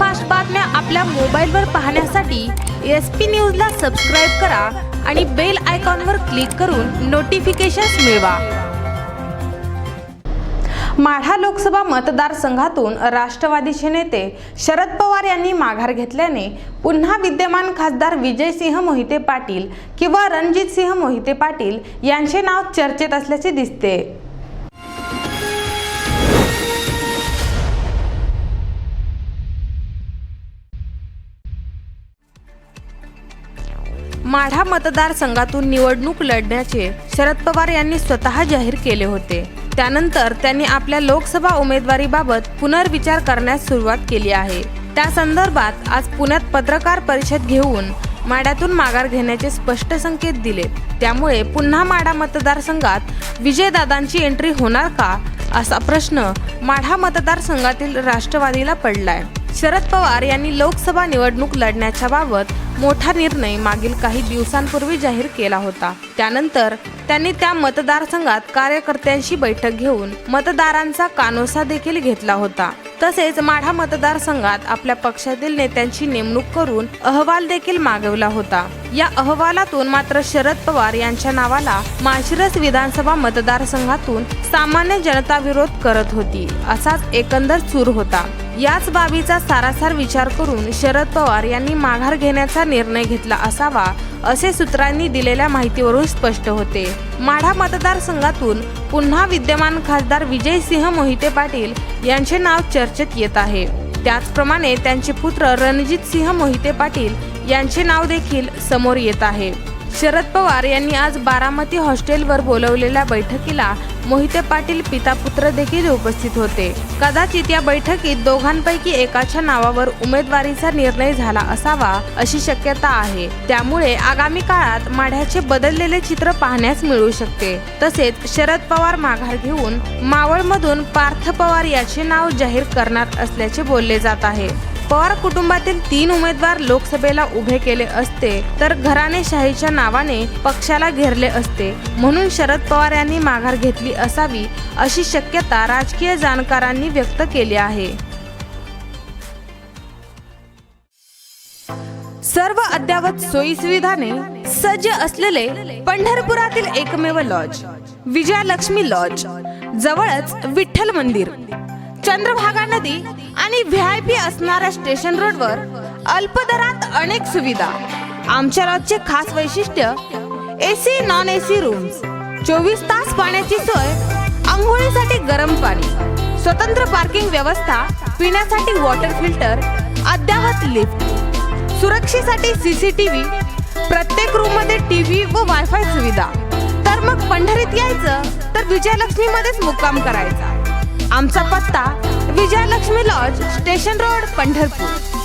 Fast बातम्या आपल्या मोबाईलवर पाहण्यासाठी एस पी न्यूजला सबस्क्राईब करा आणि बेल आयकॉनवर क्लिक करून नोटिफिकेशन्स मिळवा. माढा लोकसभा मतदारसंघातून राष्ट्रवादीचे नेते शरद पवार यांनी माघार घेतल्याने पुन्हा विद्यमान खासदार विजयसिंह मोहिते पाटील किंवा रणजितसिंह मोहिते पाटील यांचे नाव चर्चेत असल्याचे दिसते. माढा मतदारसंघातून निवडणूक लढण्याचे शरद पवार यांनी स्वतः जाहीर केले होते. त्यानंतर त्यांनी आपल्या लोकसभा उमेदवारीबाबत पुनर्विचार करण्यास सुरुवात केली आहे. त्या संदर्भात आज पुण्यात पत्रकार परिषद घेऊन माड्यातून माघार घेण्याचे स्पष्ट संकेत दिले. त्यामुळे पुन्हा माढा मतदारसंघात विजयदादांची एंट्री होणार का? असा प्रश्न माढा मतदारसंघातील राष्ट्रवादीला पडलाय. शरद पवार यांनी लोकसभा निवडणूक लढण्याच्या बाबत मोठा निर्णय मागील काही दिवसांपूर्वी जाहीर केला होता. त्यानंतर त्यांनी त्या मतदारसंघात कार्यकर्त्यांशी बैठक घेऊन मतदारांचा कानोसा देखील घेतला होता. तसेच माढा मतदारसंघात आपल्या पक्षातील नेत्यांची नेमणूक करून अहवाल देखील मागवला होता. या अहवालातून मात्र शरद पवार यांच्या नावाला माशिरस विधानसभा मतदारसंघातून सामान्य जनता विरोध करत होती. असाच एकंदर चूर होता. याच बाबीचा सारासार विचार करून शरद पवार यांनी माघार घेण्याचा निर्णय घेतला असावा असे सूत्रांनी दिलेल्या माहितीवरून स्पष्ट होते. माढा मतदारसंघातून पुन्हा विद्यमान खासदार विजयसिंह मोहिते पाटील यांचे नाव चर्चेत येत आहे. त्याचप्रमाणे त्यांचे पुत्र रणजित सिंह मोहिते पाटील यांचे नाव देखील समोर येत आहे. शरद पवार यांनी आज बारामती हॉस्टेलवर बोलवलेल्या बैठकीला मोहिते पाटील पिता पुत्र देखील उपस्थित होते. कदाचित या बैठकीत दोघांपैकी एकाच्या नावावर उमेदवारीचा निर्णय झाला असावा अशी शक्यता आहे. त्यामुळे आगामी काळात माढ्याचे बदललेले चित्र पाहण्यास मिळू शकते. तसेच शरद पवार माघार घेऊन मावळमधून पार्थ पवार याचे नाव जाहीर करणार असल्याचे बोलले जात आहे. पवार कुटुंबातील तीन उमेदवार लोकसभेला उभे केले असते तर घराणेशाहीच्या नावाने पक्षाला घेरले असते. म्हणून शरद पवार यांनी माघार घेतली असावी अशी शक्यता राजकीय जाणकारांनी व्यक्त केली आहे. सर्व अद्यावत सोयी सुविधाने सज्ज असलेले पंढरपुरातील एकमेव लॉज विजयालक्ष्मी लॉज जवळच विठ्ठल मंदिर. चंद्रभागा नदी आणि व्ही आय पी असणाऱ्या स्टेशन रोडवर अल्पदरात अनेक सुविधा. आमच्या लॉजचे खास वैशिष्ट्य एसी नॉन एसी रूम्स चोवीस तास पाण्याची सोय आंघोळीसाठी गरम पाणी स्वतंत्र पार्किंग व्यवस्था पिण्यासाठी वॉटर फिल्टर अद्यावत लिफ्ट सुरक्षेसाठी सीसीटीव्ही प्रत्येक रूममध्ये टीव्ही व वायफाय सुविधा. तर मग पंढरीत यायचं तर विजयलक्ष्मी मध्येच मुक्काम करायचा. आमचा पत्ता Vijayalakshmi lodge station road Pandharpur.